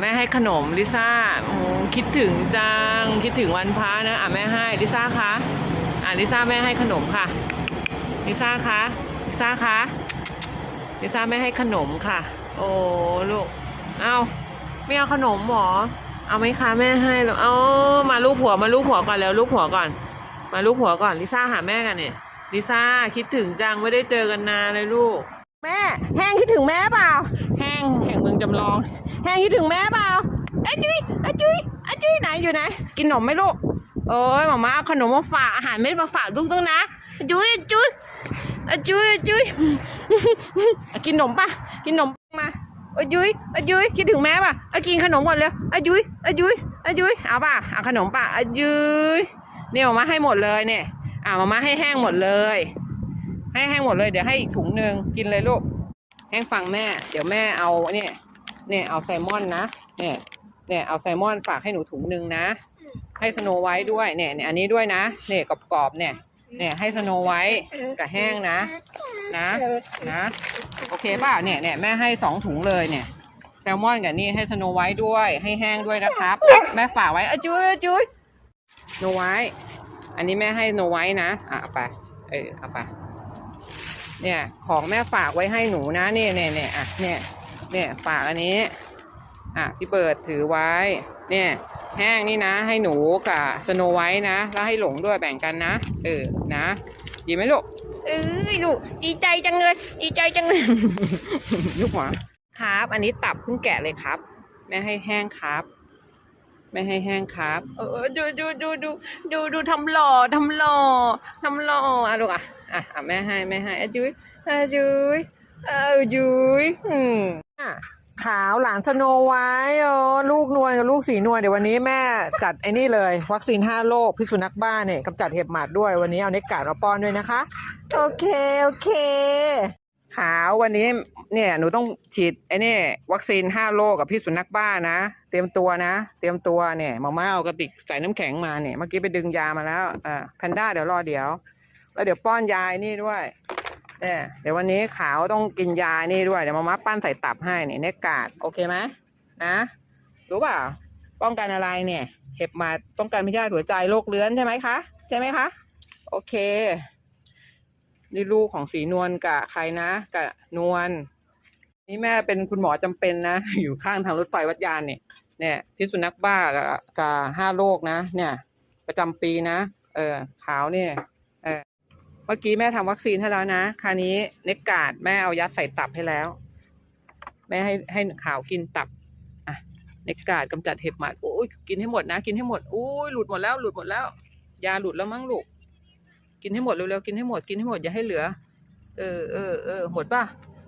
แม่ให้ขนมลิซ่าคิดถึงจัง คิดถึงวันพระนะอะแม่ให้ลิซ่าคะอะลิซ่าแม่ให้ขนมค่ะลิซ่าคะลิซ่าคะลิซ่าแม่ให้ขนมค่ะ โอ้ลูกเอาไม่เอาขนมหรอเอาไหมคะแม่ให้หรอเอามาลูกหัวมาลูกหัวก่อนแล้วลูกหัวก่อน มาลูกหัวก่อนลิซ่าหาแม่กันเนี่ยลิซ่าคิดถึงจังไม่ได้เจอกันนานเลยลูก แม่แห้งคิดถึงแม่เปล่า แห้งแห่งเมืองจำลอง แห้งคิดถึงแม่เปล่าไอ้จุ้ยไอ้จุ้ยไอ้จุ้ยไหนอยู่ไหน กินขนมไหมลูกโอ้ยหมาม่าเอาขนมมาฝากอาหารเม็ดมาฝากลูกต้องนะไอ้จุ้ยไอ้จุ้ยไอ้จุ้ยไอ้จุ้ยอะกินขนมปะกินขนมมาไอ้จุ้ยไอ้จุ้ยคิดถึงแม่ป่ะไอ้กินขนมก่อนเลยไอ้จุ้ยไอ้จุ้ยไอ้จุ้ยเอาป่ะเอาขนมป่ะไอ้จุ้ยเนี่ยมาม่าให้หมดเลยเนี่ยอ่ามาม่าให้แห้งหมดเลย ให้แห้งหมดเลยเดี๋ยวให้อีกถุงหนึ่งกินเลยลูกแห้งฟังแม่ เดี๋ยวแม่เอาเนี่ยเนี่ยเอาแซลมอนนะเนี่ยเนี่ยเอาแซลมอนฝากให้หนูถุงหนึ่งนะ ให้สโนไวท์ด้วยเนี่ยเนี่ยอันนี้ด้วยนะเนี่ยกรอบๆเนี่ยเนี่ยให้สโนไวท์กับแห้งนะ นะนะโอเคป่ะเนี่ยเนี่ยแม่ให้สองถุงเลยเนี่ยแซลมอนกับนี่ให้สโนไวท์ด้วย ให้แห้งด้วยนะครับ แม่ฝากไว้อะจุ้ยจุ้ยโนไวท์อันนี้แม่ให้โนไวท์นะอะเอาไปเออเอาไป เนี่ย ของแม่ฝากไว้ให้หนูนะเนี่ยเนี่ยเนี่ยอะเนี่ยเนี่ยฝากอันนี้ อะพี่เบิร์ดถือไว้ เนี่ย แห้งนี่นะ ให้หนูกับสโนไว้นะ แล้วให้หลงด้วยแบ่งกันนะเออนะดีไหมลูกเอ้ยลูกดีใจจังเลยดีใจจังเลยลูกหมาครับ อันนี้ตับเพิ่งแกะเลยครับ แม่ให้แห้งครับไม่ให้แห้งครับ เออดูดูดูดูดูดูทำหล่อทำหล่อทำหล่ออะลูกอะ อะแม่ให้แม่ให้อะจุ้ยอะจุ้ยออจุ้ยอืมอะขาวหลานสโนไว้โอลูกนวลกับลูกสีนวลเดี๋ยววันนี้แม่จัดไอ้นี่เลย วัคซีนห้าโรคพิษสุนัขบ้าเนี่ยกำจัดเห็บหมัดด้วยวันนี้เอาเน็กการมาป้อนด้วยนะคะ โอเค โอเค ขาววันนี้เนี่ยหนูต้องฉีดไอ้นี่วัคซีนห้าโรคกับพิษสุนัขบ้านะ เตรียมตัวนะ เตรียมตัวเนี่ยมาม่าเอากระติกใส่น้ำแข็งมาเนี่ยเมื่อกี้ไปดึงยามาแล้วอ่าแพนด้าเดี๋ยวรอเดี๋ยว แล้วเดี๋ยวป้อนยาไอ้นี่ด้วยเนี่ยเดี๋ยววันนี้ขาวต้องกินยานี่ด้วย เดี๋ยวมาม่าปั้นใส่ตับให้เนี่ยเนกกาดโอเคไหมนะรู้เปล่าป้องกันอะไรเนี่ย เห็บมัดป้องกันพยาธิหัวใจโรคเลื้อนใช่ไหมคะใช่ไหมคะ โอเคนี่ลูกของสีนวลกับใครนะกับนวลนี่แม่เป็นคุณหมอจำเป็นนะ อยู่ข้างทางรถไฟวัดยานเนี่ยเนี่ยพิษสุนัขบ้ากับห้าโรคนะ เนี่ย ประจำปีนะ เออขาวเนี่ย มื่อกี้แม่ทำวัคซีนให้แล้วนะ คราวนี้เน็กกาดแม่เอายัดใส่ตับให้แล้ว แม่ให้ให้ขาวกินตับ อะ เน็กกาดกำจัดเห็บหมัดโอ้ยกินให้หมดนะ กินให้หมดอุ้ยหลุดหมดแล้วหลุดหมดแล้ว ยาหลุดแล้วมั้งลูก กินให้หมดเร็วๆ กินให้หมด กินให้หมดอย่าให้เหลือ เออเออเออหมดป่ะ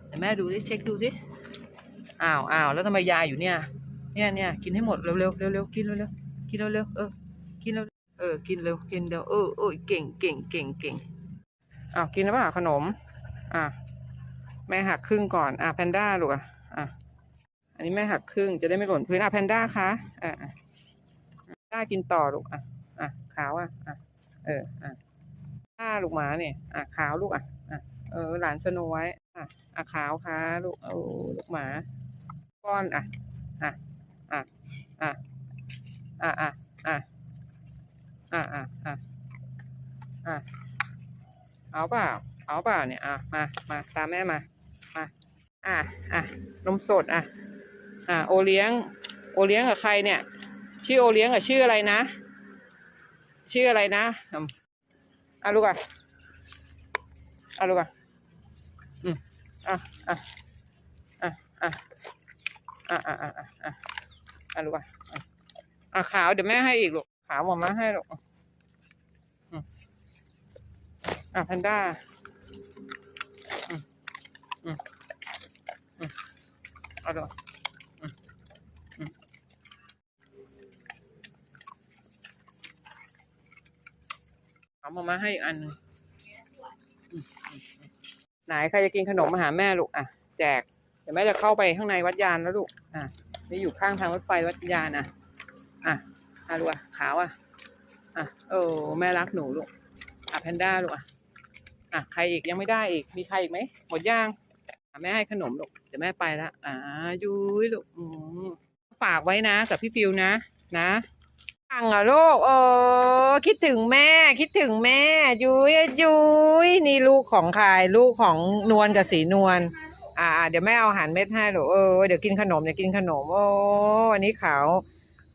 แต่แม่ดูดิเช็คดูดิอ้าวอ้าวแล้วทำไมยาอยู่เนี่ย เนี่ยเนี่ยกินให้หมดเร็วๆเร็วๆกินเร็วๆกินเร็วๆเออ กินเร็วเออ กินเร็ว กินเร็ว เออเออเก่งเก่งเก่งเก่ง อ้าวกินแล้วป่ะขนม อะ แม่หักครึ่งก่อน อะแพนด้าลูกอะอะ อันนี้แม่หักครึ่งจะได้ไม่หล่นพื้นอะแพนด้าคะอะด้ากินต่อลูกอะอะขาวอะอะเอออะห้าลูกหมาเนี่ยอะขาวลูกอะอะเออหลานสโนไว้ อะอะขาวค่ะลูกเออลูกหมาป้อนอะอะอะอะอะอะอะอะอะอะ เอาเปล่าเอาเปล่าเนี่ยอะมามาตามแม่มามาอะอะนมสดอะอะโอเลี้ยง โอเลี้ยงกับใครเนี่ย ชื่อโอเลี้ยงกับชื่ออะไรนะ ชื่ออะไรนะอะลูกอะอะลูกอะอืมอะอะอะอะอะอะอะอะอะอะลูกะอะอะขาวเดี๋ยวแม่ให้อีกลูกขาวหมอมาให้ลูกอืม อะแพนด้าอืมอืมอืมอาลูกอืมอืมเอามอมาให้อีกอันหนไหนใครจะกินขนมมาหาแม่ลูก อะ แจก เดี๋ยวแม่จะเข้าไปข้างในวัดยานแล้วลูก อะนี่อยู่ข้างทางรถไฟวัดยานอะ อะอะลูกอะขาวอะ อะโอ้แม่รักหนูลูก อะแพนด้าลูกอะ อะใครอีกยังไม่ได้อีก มีใครอีกไหมหมดย่างแม่ให้ขนมลูกเดี๋ยวแม่ไปละอ่ายุ้ยลูกฝากไว้นะกับพี่ฟิวนะ นะฟังอะลูกเออคิดถึงแม่ คิดถึงแม่ ยุ้ยยุ้ยนี่ลูกของใครลูกของนวลกับสีนวลอ่า เดี๋ยวแม่เอาอาหารเม็ดให้ลูกเออเดี๋ยวกินขนมเดี๋ยวกินขนมโอ้วันนี้ขาว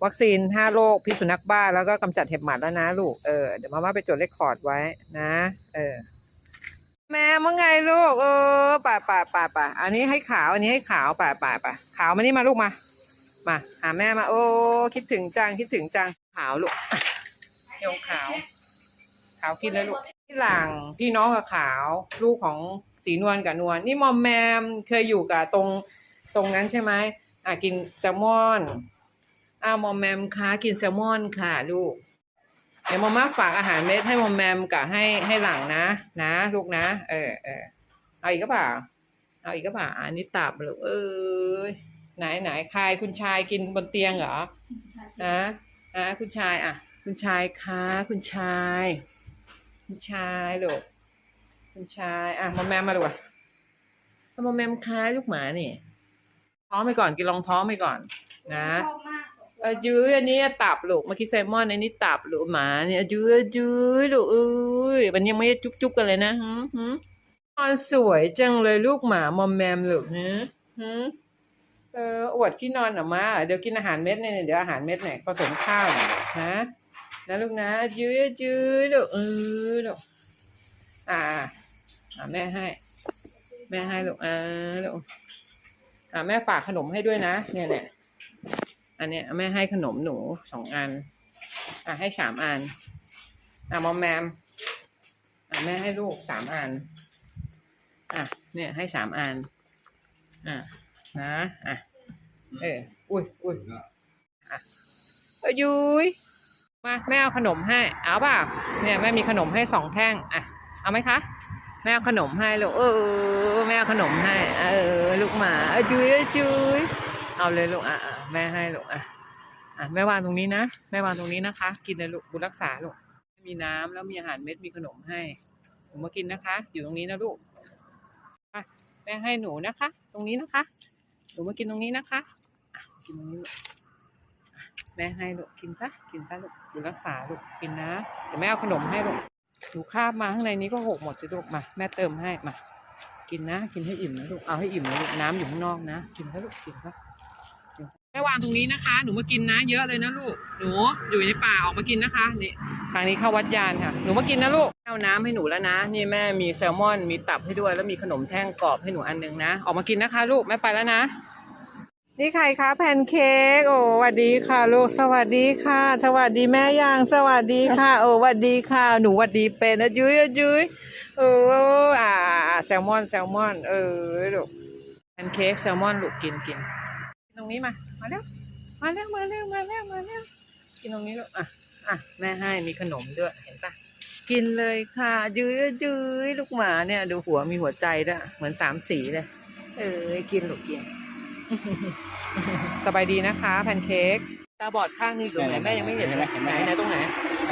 วัคซีนห้าโรคพิษสุนัขบ้าแล้วก็กำจัดเห็บหมัดแล้วนะลูกเออเดี๋ยวมาม่าไปจดเลคคอร์ดไว้นะ เออ แม่เมื่อไงลูก เออป่าป่าป่าป่าอันนี้ให้ขาว อันนี้ให้ขาวป่าป่าป่าขาวมานี่มาลูกมา มา หาแม่มา โอ้ คิดถึงจัง คิดถึงจัง ขาวลูกเดี๋ยวขาว ขาวกินเลยลูก พี่หลัง พี่น้องกับขาว ลูกของสีนวลกับนวล นี่มอมแมม เคยอยู่กับตรง ตรงนั้นใช่ไหมอะกินแซลมอนอ่ามอมแมมคะกินแซลมอนค่ะ ลูก เดี๋ยวมาม่าฝากอาหารเม็ดให้มอมแมมกับให้ให้หลังนะ นะลูกนะ เออเออเอาอีกก็เปล่า เอาอีกก็เปล่าอันนี้ตับลูกเออไหนไหนใครคุณชายกินบนเตียงเหรอนะนะคุณชายอะ คุณชายคะคุณชาย คุณชายลูกคุณชายอะมอมแมมมาลูกอะมอมแมมคล้ายลูกหมานี่ท้องไปก่อนกินรองท้องไปก่อน นะชอบมากเออยื้ออันนี้ตับลูกเมื่อกี้แซลมอนอันนี้ตับลูกหมาเนี่ยอายื้อยื้อลูกเอ้ยมันยังไม่ได้จุ๊บจุ๊บกันเลยนะหืมหืมนอนสวยจังเลยลูกหมามอมแมมลูกหืมหืมเอออวดที่นอนหรอมาเดี๋ยวกินอาหารเม็ดเนี่ยเดี๋ยวอาหารเม็ดเนี่ยผสมข้าวนะนะลูกนะยื้อยื้อลูกเออลูกอ่าอ่าแม่ให้ แม่ให้ลูกอ่าลูกอ่าแม่ฝากขนมให้ด้วยนะเนี่ยเนี่ย อันเนี้ยแม่ให้ขนมหนูสองอัน อะให้สามอัน อะมอมแมม อะแม่ให้ลูกสามอัน อะเนี่ยให้สามอัน อะนะ อะ เออ อุ้ยอุ้ยอะเออยุยมาแม่เอาขนมให้ เอาเปล่า เนี่ยแม่มีขนมให้สองแท่ง อะ เอาไหมคะ แม่เอาขนมให้ลูก เออ แม่เอาขนมให้ เออ ลูกหมา เออจุยเออจุย เอาเลยลูกอะแม่ให้ลูกอะอะแม่วางตรงนี้นะแม่วางตรงนี้นะคะ กินเลยลูกบุรักษาลูกมีน้ำแล้วมีอาหารเม็ดมีขนมให้หนูมากินนะคะ อยู่ตรงนี้นะลูกอะแม่ให้หนูนะคะ ตรงนี้นะคะหนูมากินตรงนี้นะคะอะกินตรงนี้ลูกแม่ให้ลูกกินซะกินซะลูกบุญรักษาลูกกินนะเดี๋ยวแม่เอาขนมให้ลูกหนูคาบมาข้างในนี้ก็หกหมดสิลูกมาแม่เติมให้มากินนะ กินให้อิ่มนะลูกเอาให้อิ่มนะลูกน้ำอยู่ข้างนอกนะ กินซะลูกกินซะ แม่วางตรงนี้นะคะ หนูมากินนะ เยอะเลยนะลูก หนูอยู่ในป่าออกมากินนะคะ นี่ ทางนี้เข้าวัดยานค่ะ หนูมากินนะลูกเอาน้ำให้หนูแล้วนะ นี่แม่มีแซลมอน มีตับให้ด้วย แล้วมีขนมแท่งกรอบให้หนูอันหนึงนะ ออกมากินนะคะ ลูก แม่ไปแล้วนะ นี่ใครคะแพนเค้ก โอ้สวัสดีค่ะ ลูก สวัสดีค่ะ สวัสดีแม่ยาง สวัสดีค่ะ โอ้สวัสดีค่ะ หนูสวัสดีเป็นนะยุ้ยอะยุ้ยเอออ่า แซลมอน แซลมอน เออ ลูก แพนเค้ก แซลมอน ลูก กินกิน ตรงนี้มา มาเร็วมาเร็วมาเร็วมาเร็วมาเร็วกินตรงนี้ลูกอะอะแม่ให้มีขนมด้วยเห็นปะกินเลยค่ะ ยื้อยื้อลูกหมาเนี่ย ดูหัวมีหัวใจด้วยเหมือนสามสีเลย เออกินลูกกินสบายดีนะคะแพนเค้กตาบอดข้างนึงอยู่ตรงไหนแม่ยังไม่เห็นเลยไหนไหนตรงไหน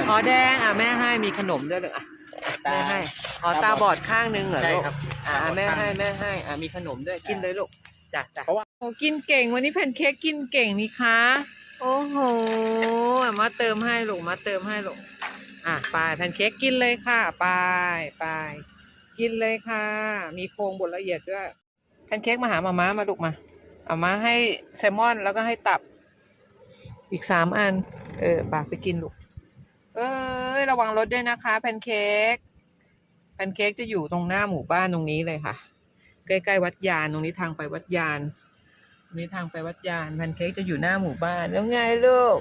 อ๋อแดงอะแม่ให้มีขนมด้วยเลยอะแม่ให้อ๋อตาบอดข้างนึงเหรอใช่ลูกครับอ่าตาบอดแม่ข้างให้แม่ให้อ่ามีขนมด้วยกินเลยลูกจ้ะจ้ะเพราะว่า โอ้กินเก่งวันนี้แพนเค้กกินเก่งนี่คะโอ้โหอะมาเติมให้หลูกมาเติมให้หลูกอะไปแพนเค้กกินเลยค่ะไปไปกินเลยค่ะ มีโครงบดละเอียดด้วยแพนเค้กมาหามาม่ามาลูกมาเอามาให้แซลมอนแล้วก็ให้ตับ อีกสามอัน เออปากไปกินลูกเอ้ยระวังรถด้วยนะคะแพนเค้กแพนเค้กจะอยู่ตรงหน้าหมู่บ้านตรงนี้เลยค่ะ ใกล้ๆวัดยานตรงนี้ทางไปวัดยาน ตรงนี้ทางไปวัดยานแพนเค้กจะอยู่หน้าหมู่บ้าน แล้วไงลูก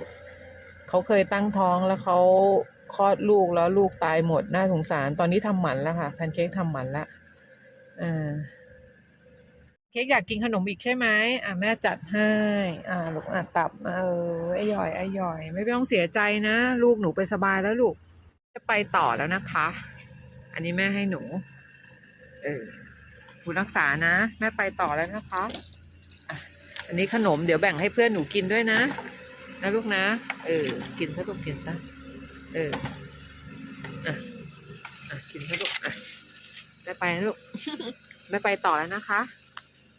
เขาเคยตั้งท้องแล้วเขาคลอดลูกแล้วลูกตายหมดน่าสงสาร ตอนนี้ทำหมันแล้วค่ะแพนเค้กทำหมันละอ่าเค้กอยากกินขนมอีกใช่ไหมอ่าแม่จัดให้ อ่าลูกอะตับเออไอ้ย่อยไอ้ย่อย ไม่ต้องเสียใจนะ ลูกหนูไปสบายแล้วลูก จะไปต่อแล้วนะคะ อันนี้แม่ให้หนู เออคุณรักษานะ แม่ไปต่อแล้วนะคะ อันนี้ขนมเดี๋ยวแบ่งให้เพื่อนหนูกินด้วยนะนะลูกนะ เออ กินซะลูกกินซะเอออะอะกินซะลูกอะแม่ไปนะลูกแม่ไปต่อแล้วนะคะ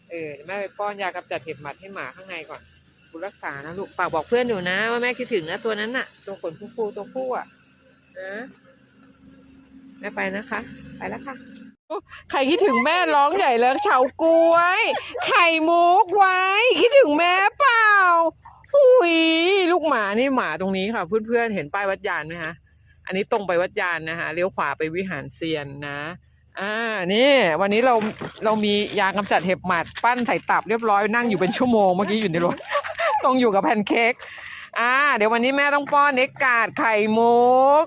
เออแม่ไปป้อนยากำจัดเห็บหมัดให้หมาข้างในก่อนบุญรักษานะลูกฝากบอกเพื่อนอยู่นะ ว่าแม่คิดถึงนะตัวนั้นน่ะ ตัวขนฟูๆตัวผู้อะนะแม่ไปนะคะ ไปแล้วค่ะ ใครคิดถึงแม่ร้องใหญ่เลยเฉากล้วย ไข่มุกไว้ คิดถึงแม่เปล่าอุ้ยลูกหมานี่หมาตรงนี้ค่ะ เพื่อนๆเห็นป้ายวัดยานไหมคะอันนี้ตรงไปวัดยานนะคะเลี้ยวขวาไปวิหารเซียนนะอ่านี่วันนี้เราเรามียากำจัดเห็บหมัดปั้นใส่ตับเรียบร้อยนั่งอยู่เป็นชั่วโมงเมื่อกี้อยู่ในรถต้องอยู่กับแพนเค้กอ่าเดี๋ยววันนี้แม่ต้องป้อนเนกกาดไข่มุก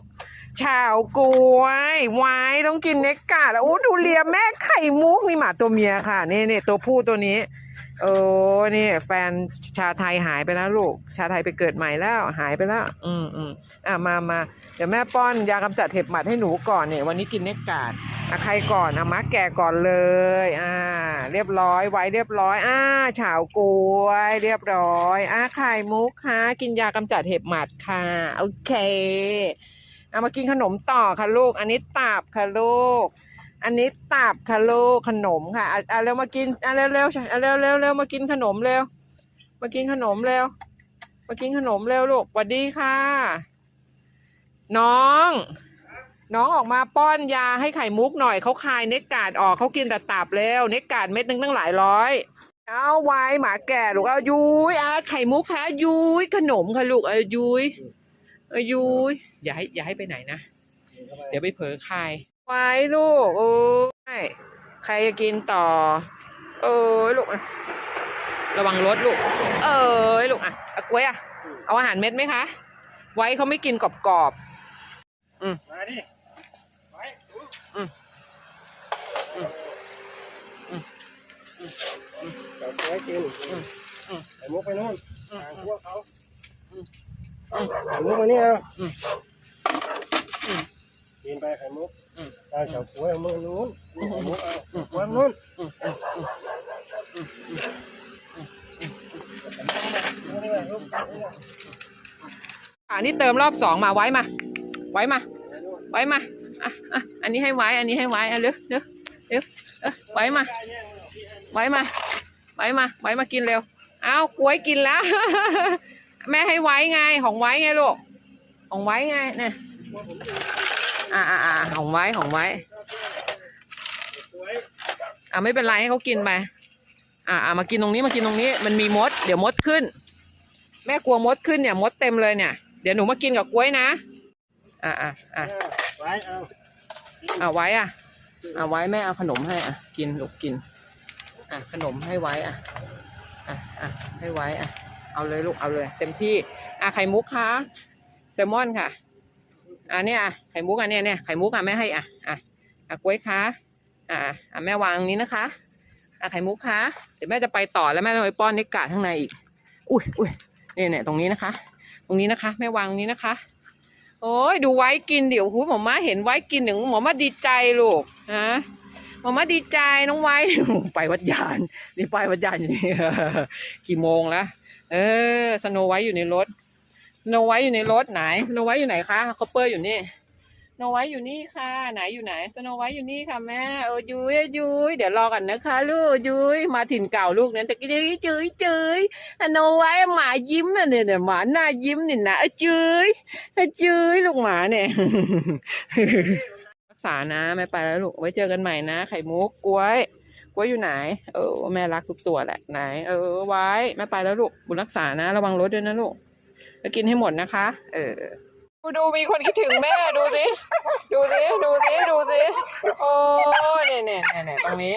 ชาวกล้วย ไว้ต้องกินเนกกาดโอ้ดูเลียแม่ไข่มุกนี่หมาตัวเมียค่ะนี่นี่ตัวผู้ตัวนี้เออนี่แฟนชาไทยหายไปแล้วลูก ชาไทยไปเกิดใหม่แล้วหายไปแล้ว อืมอืมอะมามาเดี๋ยวแม่ป้อนยากำจัดเห็บหมัดให้หนูก่อนเนี่ยวันนี้กินเนกกาดอะใครก่อนอะมาแก่ก่อนเลย อ่า เรียบร้อยไว้เรียบร้อย อ่าฉาวกล้วย เรียบร้อย อ่าไข่มุกค่ะกินยากำจัดเห็บหมัดค่ะโอเค เอามากินขนมต่อค่ะลูก อันนี้ตับค่ะลูก อันนี้ตับค่ะลูกขนมค่ะอะอะเร็วมากินอะเร็วเร็วอะเร็วเร็วเร็วมากินขนมเร็ว มากินขนมเร็ว มากินขนมเร็วลูกสวัสดีค่ะ น้อง น้องออกมาป้อนยาให้ไข่มุกหน่อยเขาคายเน็กกาดออกเขากินแต่ตับแล้วเน็กกาดเม็ดนึงตั้งหลายร้อยเอาไว้หมาแก่ลูกเอายุ้ยอะไข่มุกค่ะยุ้ยขนมค่ะลูกเออยุ้ย เออยุ้ยอย่าให้อย่าให้ไปไหนนะ เดี๋ยวไปเผลอคาย ไว้ลูก โอ้ยใครจะกินต่อ เออลูกอะระวังรถลูก เออลูกอะเอากล้วยอะเอาอาหารเม็ดไหมคะ ไว้เขาไม่กินกรอบมาดิไปดูอืมอืมอืมเดี๋ยวไว้กินอืมอืมไข่มุกไปนู่นอืมทางพวกเขาอืมไข่ มุกมานี่เอาอืมอืมกินไปไข่มุกอืมเอาเฉาก๊วยเอามือนู้นอืมไข่มุกเอาอืมวางนู้นอืมอืมอืมเอานี่ไปลูกเอานี่ไปอ่านี่เติมรอบสองมาไว้มา ไว้มาเอานู่นไว้มาอะอะอันนี้ให้ไว้ อันนี้ให้ไว้อะเร็วเร็วเร็วเออไว้มาได้แย่งมันหรอกพี่ให้ไว้มา ไว้มา ไว้มากินเร็ว เอากล้วยกินแล้ว แม่ให้ไว้ไงของไว้ไงลูกของไว้ไงเนี่ยว่าผมดูอ่าอ่าอ่าของไว้ของไว้ก๊วยอ่าไม่เป็นไรให้เขากินไปอ่าอ่ามากินตรงนี้มากินตรงนี้ มันมีมด เดี๋ยวมดขึ้น แม่กลัวมดขึ้นเนี่ย มดเต็มเลยเนี่ย เดี๋ยวหนูมากินกับกล้วยนะ อ่าอ่าอ่าเอาไว้เอาอ่าไว้อะอ่าไว้แม่เอาขนมให้อะกินลูกกิน อะขนมให้ไว้อะอะอะให้ไว้อะ เอาเลยลูกเอาเลย เต็มที่อะไข่มุกคะแซลมอนค่ะอะเนี่ยอะไข่มุกอะเนี่ยเนี่ยไข่มุกอะแม่ให้อะอะอะกล้วยคะอะอะแม่วางตรงนี้นะคะอะไข่มุกคะเดี๋ยวแม่จะไปต่อแล้วแม่จะไปป้อนนิกกาข้างในอีกอุ้ยอุ้ยเนี่ยเนี่ยตรงนี้นะคะ ตรงนี้นะคะแม่วางตรงนี้นะคะ โอ้ยดูไว้กินเดี๋ยวหูหมอมาเห็นไว้กินถึงหมอมาดีใจลูกฮะหมอมาดีใจน้องไว้ไปวัดยานนี่ไปวัดยานอยู่นี่กี่โมงแล้ว เออ สโนไว้อยู่ในรถ สโนไว้อยู่ในรถไหน สโนไว้อยู่ไหนคะคอปเปอร์อยู่นี่ สโนไว้อยู่นี่ค่ะ ไหนอยู่ไหน สโนไว้อยู่นี่ค่ะแม่เออยุ้ยยุ้ยเดี๋ยวรอกันนะคะ ลูกยุ้ยมาถิ่นเก่าลูกนั้นแต่จุ้ยจุ้ยจุ้ยสโนไว้หมายิ้มน่ะเนี่ยเนี่ยหมาหน้ายิ้มนี่นะอ้ยจุ้ยเอ้ยจุ้ยลูกหมาเนี่ยรักษานะแม่ไปแล้วลูก ไว้เจอกันใหม่นะ ไข่มุกกล้วย กล้วยอยู่ไหน เออ แม่รักทุกตัวแหละไหน เออ ไว้แม่ไปแล้วลูกบุญรักษานะ ระวังรถด้วยนะลูกแล้วกินให้หมดนะคะ เออ ดูดูมีคนคิดถึงแม่ดูสิ ดูสิ ดูสิ ดูสิโอ้ยเนี่ยเนี่ยเนี่ยเนี่ยตรงนี้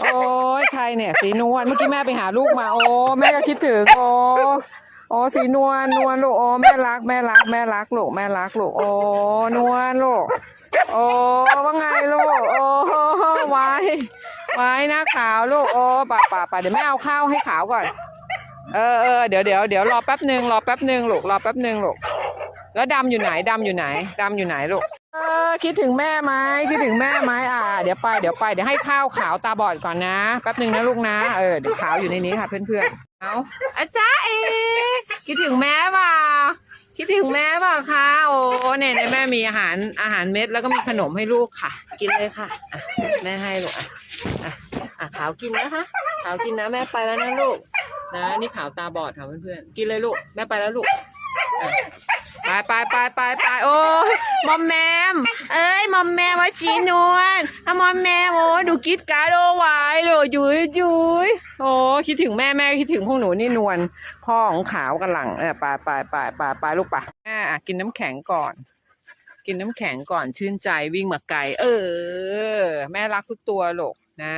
โอ้ยใครเนี่ยสีนวลเมื่อกี้แม่ไปหาลูกมา โอ้แม่ก็คิดถึงโอ้โอ้สีนวลนวลลูกโอ้แม่รักแม่รักแม่รักลูกแม่รักลูกโอ้นวลลูกโอ้ว่าไงลูกโอ้ไว้ ไว้หน้าขาวลูกโอ้ป่าป่าป่าเดี๋ยวแม่เอาข้าวให้ขาวก่อน เออเออเดี๋ยวเดี๋ยวเดี๋ยวรอแป๊บหนึ่งรอแป๊บหนึ่งลูกรอแป๊บหนึ่งลูกแล้วดำอยู่ไหนดำอยู่ไหนดำอยู่ไหนลูกเออคิดถึงแม่ไหมคิดถึงแม่ไหมอ่า เดี๋ยวไปเดี๋ยวไปเดี๋ยวให้ข้าวขาวตาบอดก่อนนะแป๊บหนึ่งนะลูกนะเออเดี๋ยวขาวอยู่ในนี้ค่ะเพื่อนๆเอาอาจารย์เอคิดถึงแม่ป่า คิดถึงแม่เปล่าคะโอ้เนี่ยเนี่ยแม่มีอาหารอาหารเม็ดแล้วก็มีขนมให้ลูกค่ะ กินเลยค่ะอะแม่ให้ลูกอะอะอะขาวกินนะคะขาวกินนะแม่ไปแล้วนะลูก นะ นี่ขาวตาบอดค่ะเพื่อนๆกินเลยลูก แม่ไปแล้วลูก ไปไปไปไปไปโอ้ยมอมแมม เอ้ยมอมแมมว่าจีนวลอะมอมแมมโอ้ดูกิดการโดไว้เลยจุยจุยโอ้คิดถึงแม่แม่คิดถึงพวกหนูนี่นวลพ่อของขาวกันหลังเออไปไปไปไปไปลูกไปแม่อะกินน้ำแข็งก่อน กินน้ำแข็งก่อนชื่นใจวิ่งมาไกลเออ แม่รักทุกตัวลูกนะ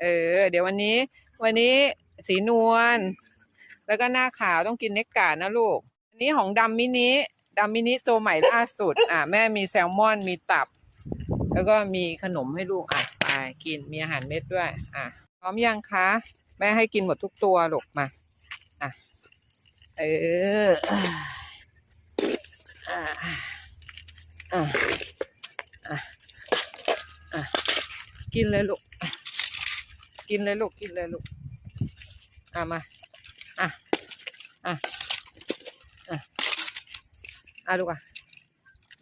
เออ เดี๋ยววันนี้ วันนี้สีนวลแล้วก็หน้าขาวต้องกินเนกกานะลูก นี้ของดำมินิดำมินิตัวใหม่ล่าสุด อะแม่มีแซลมอนมีตับ แล้วก็มีขนมให้ลูกอะไปกินมีอาหารเม็ดด้วย อะ พร้อมยังคะ แม่ให้กินหมดทุกตัวหลกมา อะ เอออะอะอะอะกินเลยลูกกินเลยลูกกินเลยลูกอะมาอะอะ อะลูกอะ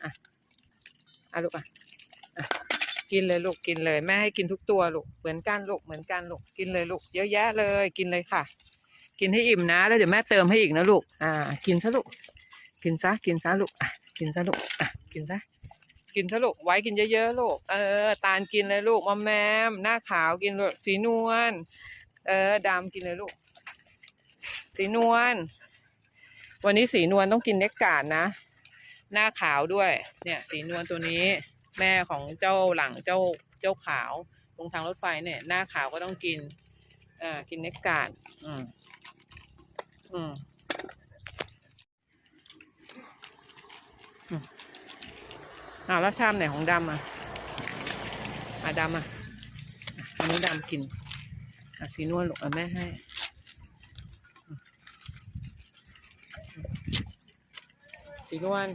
อะอะลูกอะอะกินเลยลูกกินเลยแม่ให้กินทุกตัวลูกเหมือนกันลูกเหมือนกันลูกกินเลยลูกเยอะแยะเลยกินเลยค่ะ กินให้อิ่มนะ แล้วเดี๋ยวแม่เติมให้อีกนะลูกอ่า กินซะลูกกินซะกินซะลูกอะกินซะลูกอะกินซะกินซะลูกไว้กินเยอะๆลูกเออ ตาลกินเลยลูกมอมแมมหน้าขาวกินลูกสีนวลเออดำกินเลยลูก สีนวลวันนี้สีนวลต้องกินเน็กการ์ดนะ หน้าขาวด้วย เนี่ยสีนวลตัวนี้ แม่ของเจ้าหลังเจ้าเจ้าขาวตรงทางรถไฟเนี่ย หน้าขาวก็ต้องกินอ่ากินเนกการ์ดอืมอืมอืมอ่าแล้วชามไหนของดำอะอะดำอะอันนี้ดำกินอะสีนวลลูกอะแม่ให้สีนวล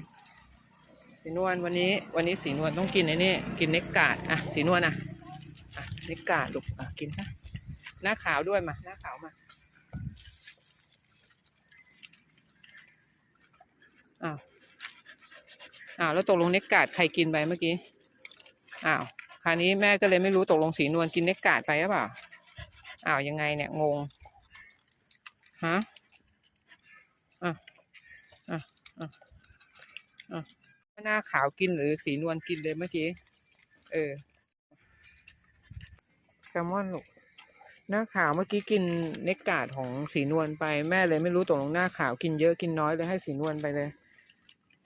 สีนวลวันนี้ วันนี้สีนวลต้องกินไอ้นี่กินเน็กกาดอะสีนวลอะอะเน็กกาดลูกอะกินซะหน้าขาวด้วยมาหน้าขาวมาอ้าวอ้าวแล้วตกลงเน็กกาดใครกินไปเมื่อกี้อ้าวคราวนี้แม่ก็เลยไม่รู้ตกลงสีนวลกินเน็กกาดไปหรือเปล่าอ้าวยังไงเนี่ยงงฮะอะอะอะอะ หน้าขาวกินหรือสีนวลกินเลยเมื่อกี้ เออแซลมอนลูกหน้าขาวเมื่อกี้กินเนกกาดของสีนวลไปแม่เลยไม่รู้ตกลงหน้าขาวกินเยอะกินน้อยเลยให้สีนวลไปเลย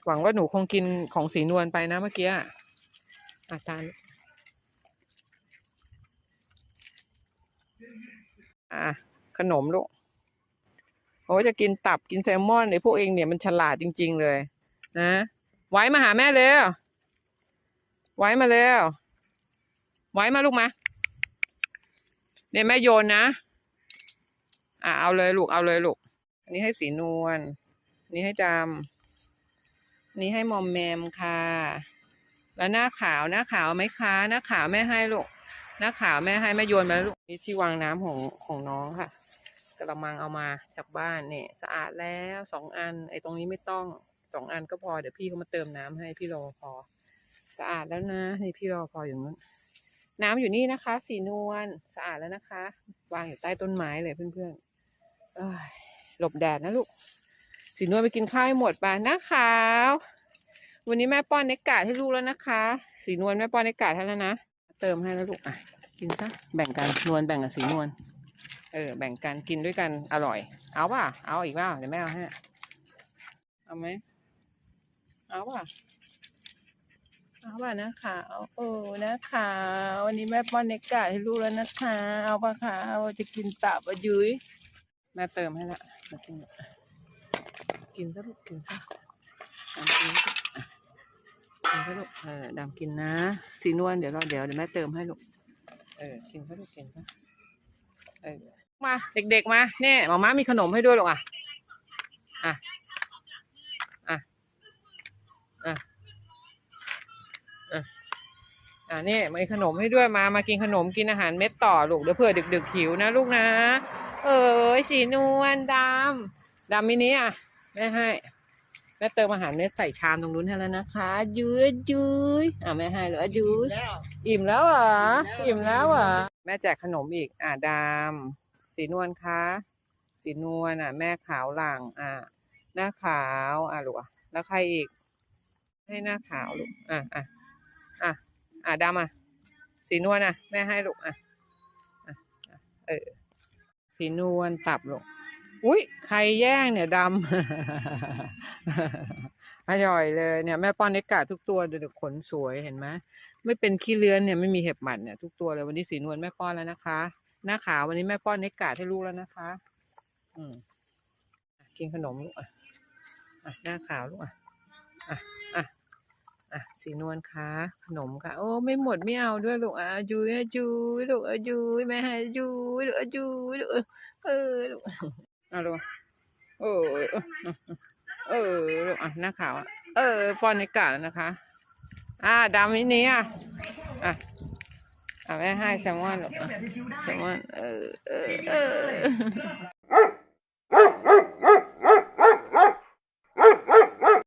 หวังว่าหนูคงกินของสีนวลไปนะเมื่อกี้อะอะตาลอะขนมลูกโอ้จะกินตับกินแซลมอนไอ้พวกเองเนี่ยมันฉลาดจริง ๆ เลย นะ ไว้มาหาแม่เร็วไว้มาเร็วไว้มาลูกมาเนี่ยแม่โยนนะ อะเอาเลยลูกเอาเลยลูก อันนี้ให้สีนวลอันนี้ให้ดำอันนี้ให้มอมแมมค่ะ แล้วหน้าขาวหน้าขาวไหมคะ หน้าขาวแม่ให้ลูก หน้าขาวแม่ให้แม่โยนมาลูก นี่ที่วางน้ำของของน้องค่ะกระมังเอามาจากบ้านเนี่ย สะอาดแล้วสองอัน ไอ้ตรงนี้ไม่ต้อง สองอันก็พอเดี๋ยวพี่เขามาเติมน้ำให้พี่รอพอ สะอาดแล้วนะนี่พี่รอพออยู่นู้นน้ำอยู่นี่นะคะ สีนวลสะอาดแล้วนะคะ วางอยู่ใต้ต้นไม้เลยเพื่อนๆหลบแดดนะลูก สีนวลไปกินข้าวให้หมดไปนะขาววันนี้แม่ป้อนเนกกาดให้ลูกแล้วนะคะ สีนวลแม่ป้อนเนกกาดให้แล้วนะเติมให้แล้วลูกอะ กินซะแบ่งกันนวลแบ่งกับสีนวลเออแบ่งกันกินด้วยกันอร่อย เอาป่ะเอาอีกป่ะเดี๋ยวแม่เอาให้เอาไหม เอาป่ะเอาป่ะนะคะเอาเออนะคะ วันนี้แม่ป้อนเนกกาให้ลูกแล้วนะคะ เอาป่ะคะเอาจะกินตับอะยุ้ยแม่เติมให้ละมากินละกินซะลูกกินซะดำกินซะอะกินซะลูกเออดำกินนะ สีนวลเดี๋ยวเราเดี๋ยวเดี๋ยวแม่เติมให้ลูกเออกินซะลูกกินซะเออมาเด็กๆมาเนี่ยหมาม่ามีขนมให้ด้วยหรอกอะอะอะอะ อ่านี่มีขนมให้ด้วยมามากินขนมกินอาหารเม็ดต่อลูกเดี๋ยวเผื่อดึกๆหิวนะลูกนะ เออสีนวลดำดำมินิอะแม่ให้แม่เติมอาหารเม็ดใส่ชามตรงนู้นให้แล้วนะคะยืดยืดอ่าแม่ให้เหรอยืดแล้วอิ่มแล้วเหรออิ่อิ่มแล้ววเหรอแม่แจกขนมอีก อ่าดำสีนวลคะสีนวลอะ แม่ขาวหลังอะหน้าขาวอะลูกอะแล้วใครอีก ให้หน้าขาวลูกอะอะอะ อะดำอะ สีนวลอะ แม่ให้ลูกอะอะเออ สีนวลตับลูกอุ้ยใครแย่งเนี่ยดำ อร่อยเลยเนี่ยแม่ป้อนเนกกาทุกตัวเดี๋ยวขนสวยเห็นไหมไม่เป็นขี้เลื้อนเนี่ยไม่มีเห็บหมัดเนี่ยทุกตัวเลยวันนี้สีนวลแม่ป้อนแล้วนะคะ หน้าขาววันนี้แม่ป้อนเนกกาให้ลูกแล้วนะคะ อืมกินขนมลูกอะหน้าขาวลูกอะอะ อะสีนวลคะขนมค่ะ โอ้ไม่หมดไม่เอาด้วยลูกอะจุยอะจุยลูกอะจุยแม่ให้จุยลูกอะจุยลูกเออลูกเอาลูกเออเออเออลูกอะหน้าขาวอะเออป้อนเนกาแล้วนะคะ อ่าดำนิดนี้อะอะอะแม่ให้แซลมอนลูกอะแซลมอนเออเออเออ